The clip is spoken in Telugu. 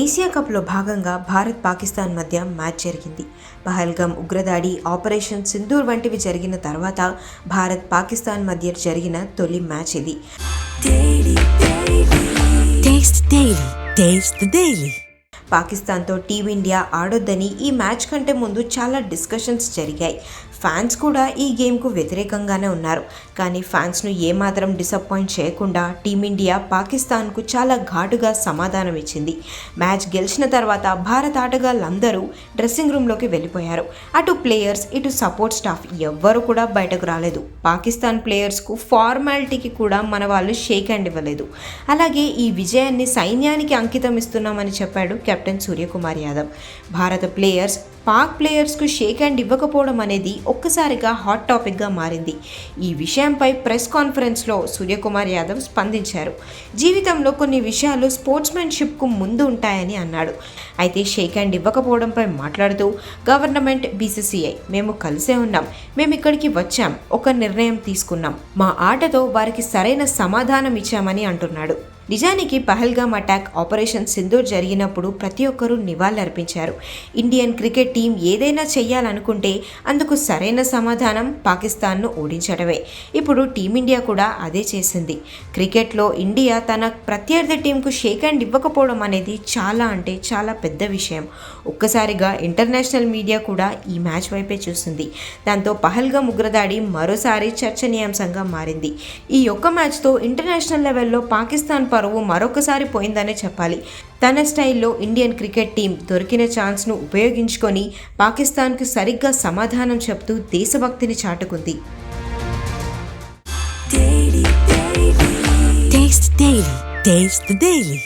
ఏసియా కప్లో భాగంగా భారత్ పాకిస్తాన్ మధ్య మ్యాచ్ జరిగింది. పహల్గామ్ ఉగ్రదాడి ఆపరేషన్ సింధూర్ వంటివి జరిగిన తర్వాత భారత్ పాకిస్తాన్ మధ్య జరిగిన తొలి మ్యాచ్ ఇది. పాకిస్తాన్తో టీమిండియా ఆడొద్దని ఈ మ్యాచ్ కంటే ముందు చాలా డిస్కషన్స్ జరిగాయి. ఫ్యాన్స్ కూడా ఈ గేమ్కు వ్యతిరేకంగానే ఉన్నారు. కానీ ఫ్యాన్స్ను ఏమాత్రం డిసప్పాయింట్ చేయకుండా టీమిండియా పాకిస్తాన్కు చాలా ఘాటుగా సమాధానం ఇచ్చింది. మ్యాచ్ గెలిచిన తర్వాత భారత ఆటగాళ్ళందరూ డ్రెస్సింగ్ రూమ్లోకి వెళ్ళిపోయారు. అటు ప్లేయర్స్ ఇటు సపోర్ట్ స్టాఫ్ ఎవ్వరు కూడా బయటకు రాలేదు. పాకిస్తాన్ ప్లేయర్స్కు ఫార్మాలిటీకి కూడా మన వాళ్ళు షేక్ హ్యాండ్ ఇవ్వలేదు. అలాగే ఈ విజయాన్ని సైన్యానికి అంకితం ఇస్తున్నామని చెప్పాడు కెప్టెన్ సూర్యకుమార్ యాదవ్. భారత ప్లేయర్స్ పాక్ ప్లేయర్స్కు షేక్ హ్యాండ్ ఇవ్వకపోవడం అనేది ఒక్కసారిగా హాట్ టాపిక్గా మారింది. ఈ విషయంపై ప్రెస్ కాన్ఫరెన్స్లో సూర్యకుమార్ యాదవ్ స్పందించారు. జీవితంలో కొన్ని విషయాలు స్పోర్ట్స్మెన్షిప్కు ముందు ఉంటాయని అన్నాడు. అయితే షేక్ హ్యాండ్ ఇవ్వకపోవడంపై మాట్లాడుతూ గవర్నమెంట్ బీసీసీఐ మేము కలిసే ఉన్నాం. మేము ఇక్కడికి వచ్చాం. ఒక నిర్ణయం తీసుకున్నాం. మా ఆటతో వారికి సరైన సమాధానం ఇచ్చామని అంటున్నాడు. నిజానికి పహల్గామ్ అటాక్ ఆపరేషన్ సింధూర్ జరిగినప్పుడు ప్రతి ఒక్కరూ నివాళులర్పించారు. ఇండియన్ క్రికెట్ టీం ఏదైనా చేయాలనుకుంటే అందుకు సరైన సమాధానం పాకిస్తాన్ను ఓడించడమే. ఇప్పుడు టీమిండియా కూడా అదే చేసింది. క్రికెట్లో ఇండియా తన ప్రత్యర్థి టీంకు షేక్ హ్యాండ్ ఇవ్వకపోవడం అనేది చాలా అంటే చాలా పెద్ద విషయం. ఒక్కసారిగా ఇంటర్నేషనల్ మీడియా కూడా ఈ మ్యాచ్ వైపే చూసింది. దాంతో పహల్గామ్ ఉగ్రదాడి మరోసారి చర్చనీయాంశంగా మారింది. ఈ ఒక్క మ్యాచ్తో ఇంటర్నేషనల్ లెవెల్లో పాకిస్తాన్ పరువు మరొకసారి పోయిందనే చెప్పాలి తన స్టైల్లో ఇండియన్ క్రికెట్ టీం దొరికిన ఛాన్స్ను ఉపయోగించుకొని పాకిస్తాన్కు సరిగ్గా సమాధానం చెప్తూ దేశభక్తిని చాటుకుంది Taste Daily. Taste the Daily.